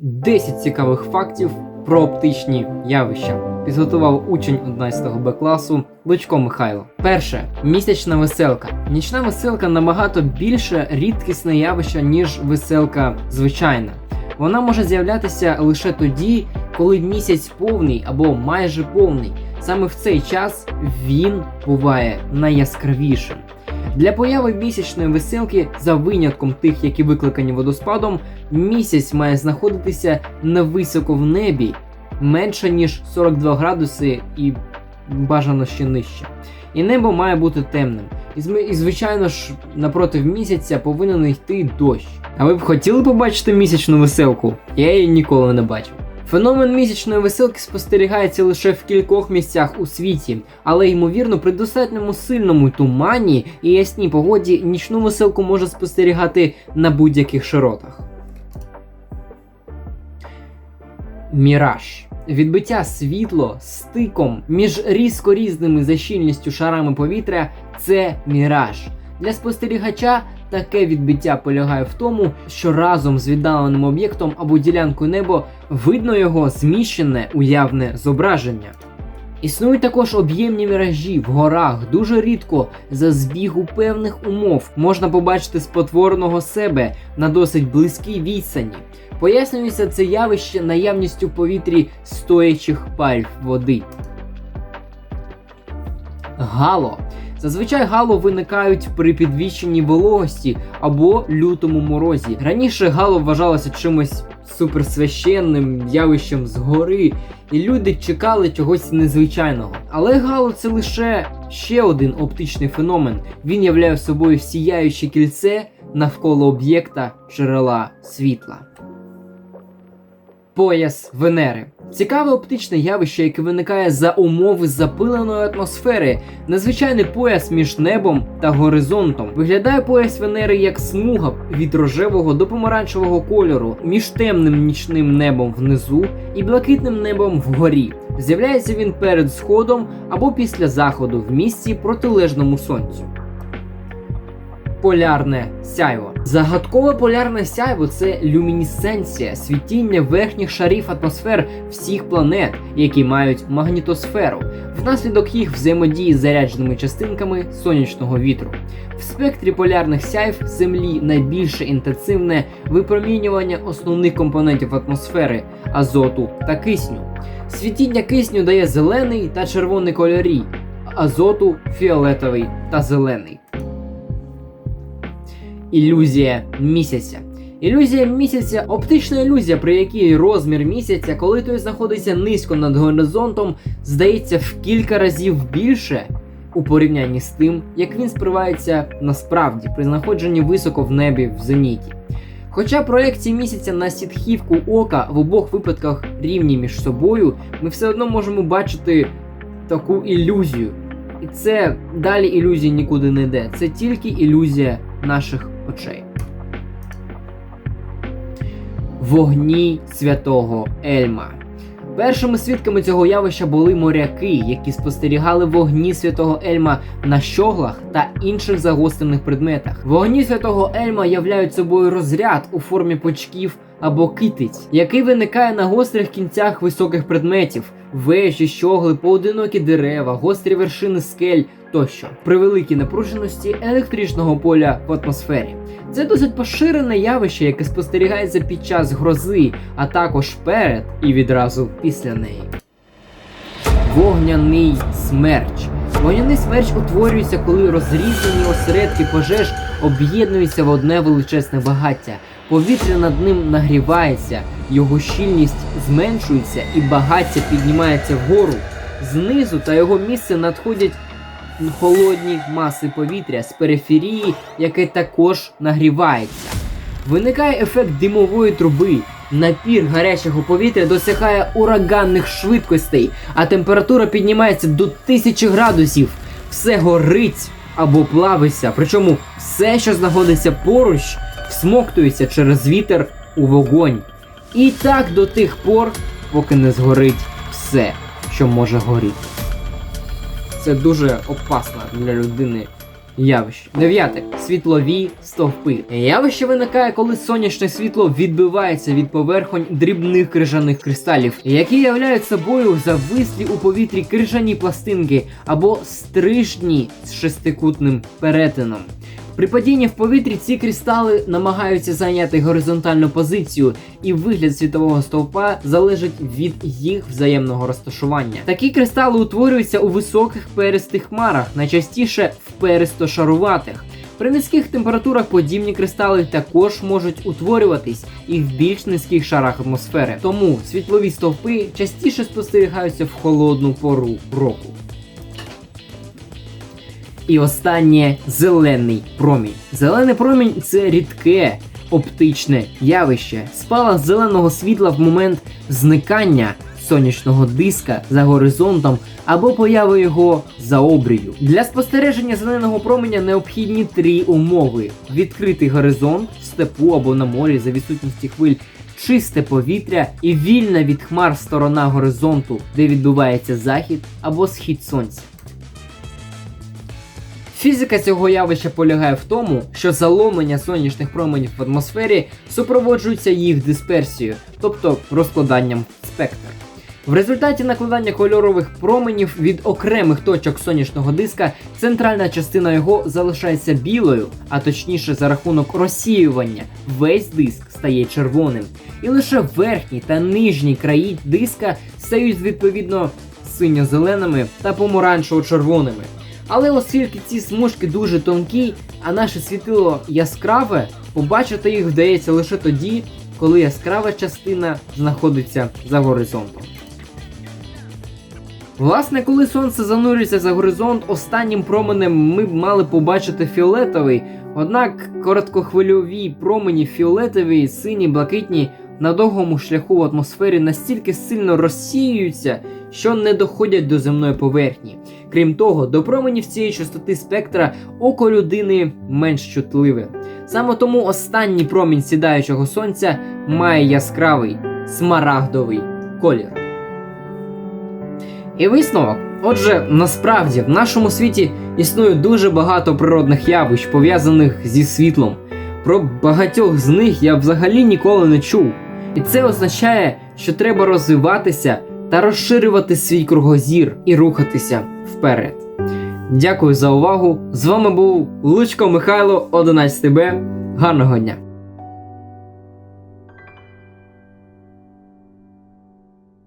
10 цікавих фактів про оптичні явища. Підготував учень 11 Б класу Лучко Михайло. Перше місячна веселка. Нічна веселка набагато більше рідкісне явище, ніж веселка звичайна. Вона може з'являтися лише тоді, коли місяць повний або майже повний. Саме в цей час він буває найяскравішим. Для появи місячної веселки, за винятком тих, які викликані водоспадом, місяць має знаходитися невисоко в небі, менше ніж 42 градуси і бажано ще нижче. І небо має бути темним. І, звичайно ж, напроти місяця повинен йти дощ. А ви б хотіли побачити місячну веселку? Я її ніколи не бачив. Феномен місячної веселки спостерігається лише в кількох місцях у світі, але ймовірно, при достатньому сильному тумані і ясній погоді нічну веселку може спостерігати на будь-яких широтах. Міраж. Відбиття світло стиком між різко різними за щільністю шарами повітря це міраж. Для спостерігача таке відбиття полягає в тому, що разом з віддаленим об'єктом або ділянкою неба видно його зміщене уявне зображення. Існують також об'ємні міражі в горах. Дуже рідко за збігу певних умов можна побачити спотвореного себе на досить близькій відстані. Пояснюється це явище наявністю в повітрі стоячих пальв води. Гало. Зазвичай гало виникають при підвищенні вологості або лютому морозі. Раніше гало вважалося чимось суперсвященним явищем згори, і люди чекали чогось незвичайного. Але гало це лише ще один оптичний феномен. Він являє собою сіяюче кільце навколо об'єкта джерела світла. Пояс Венери. Цікаве оптичне явище, яке виникає за умови запиленої атмосфери, незвичайний пояс між небом та горизонтом. Виглядає пояс Венери як смуга від рожевого до помаранчевого кольору між темним нічним небом внизу і блакитним небом вгорі. З'являється він перед сходом або після заходу в місці протилежному сонцю. Полярне сяйво. Загадкове полярне сяйво це люмінесценція, світіння верхніх шарів атмосфер всіх планет, які мають магнітосферу, внаслідок їх взаємодії з зарядженими частинками сонячного вітру. В спектрі полярних сяйв Землі найбільше інтенсивне випромінювання основних компонентів атмосфери азоту та кисню. Світіння кисню дає зелений та червоний кольорі, азоту фіолетовий та зелений. Ілюзія місяця. Ілюзія місяця оптична ілюзія, при якій розмір місяця, коли той знаходиться низько над горизонтом, здається в кілька разів більше у порівнянні з тим, як він спривається насправді при знаходженні високо в небі в зеніті. Хоча проекції місяця на сітхівку ока в обох випадках рівні між собою, ми все одно можемо бачити таку ілюзію. І це далі ілюзія нікуди не йде. Це тільки ілюзія наших очей. Вогні святого Ельма. Першими свідками цього явища були моряки, які спостерігали вогні святого Ельма на щоглах та інших загострених предметах. Вогні святого Ельма являють собою розряд у формі почків або китиць, який виникає на гострих кінцях високих предметів, вежі, щогли, поодинокі дерева, гострі вершини скель тощо, при великій напруженості електричного поля в атмосфері. Це досить поширене явище, яке спостерігається під час грози, а також перед і відразу після неї. Вогняний смерч. Вогняний смерч утворюється, коли розрізані осередки пожеж об'єднуються в одне величезне багаття. Повітря над ним нагрівається, його щільність зменшується і багаття піднімається вгору. Знизу та його місце надходять холодні маси повітря з периферії, яке також нагрівається. Виникає ефект димової труби. Напір гарячого повітря досягає ураганних швидкостей, а температура піднімається до 1000 градусів. Все горить або плавиться, причому все, що знаходиться поруч, всмоктується через вітер у вогонь. І так до тих пор, поки не згорить все, що може горіти. Це дуже опасно для людини явищ. Дев'яте світлові стовпи. Явище виникає, коли сонячне світло відбивається від поверхонь дрібних крижаних кристалів, які являють собою завислі у повітрі крижані пластинки або стрижні з шестикутним перетином. При падінні в повітрі ці кристали намагаються зайняти горизонтальну позицію, і вигляд світового стовпа залежить від їх взаємного розташування. Такі кристали утворюються у високих перистих хмарах, найчастіше в перисто-шаруватих. При низьких температурах подібні кристали також можуть утворюватись і в більш низьких шарах атмосфери. Тому світлові стовпи частіше спостерігаються в холодну пору року. І останнє зелений промінь. Зелений промінь це рідке оптичне явище, спалах зеленого світла в момент зникання сонячного диска за горизонтом або появи його за обрію. Для спостереження зеленого променя необхідні три умови: відкритий горизонт в степу або на морі за відсутності хвиль. Чисте повітря і вільна від хмар сторона горизонту, де відбувається захід або схід сонця. Фізика цього явища полягає в тому, що заломлення сонячних променів в атмосфері супроводжується їх дисперсією, тобто розкладанням спектр. В результаті накладання кольорових променів від окремих точок сонячного диска центральна частина його залишається білою, а точніше за рахунок розсіювання, весь диск стає червоним. І лише верхній та нижній краї диска стають відповідно синьо-зеленими та помаранчево-червоними. Але оскільки ці смужки дуже тонкі, а наше світило яскраве, побачити їх вдається лише тоді, коли яскрава частина знаходиться за горизонтом. Власне, коли сонце занурюється за горизонт, останнім променем ми б мали побачити фіолетовий, однак короткохвильові промені фіолетові, сині, блакитні на довгому шляху в атмосфері настільки сильно розсіюються, що не доходять до земної поверхні. Крім того, до променів цієї частоти спектра око людини менш чутливе. Саме тому останній промінь сідаючого сонця має яскравий смарагдовий колір. І висновок. Отже, насправді в нашому світі існує дуже багато природних явищ, пов'язаних зі світлом. Про багатьох з них я взагалі ніколи не чув. І це означає, що треба розвиватися та розширювати свій кругозір і рухатися вперед. Дякую за увагу! З вами був Лучко Михайло 11Б. Гарного дня!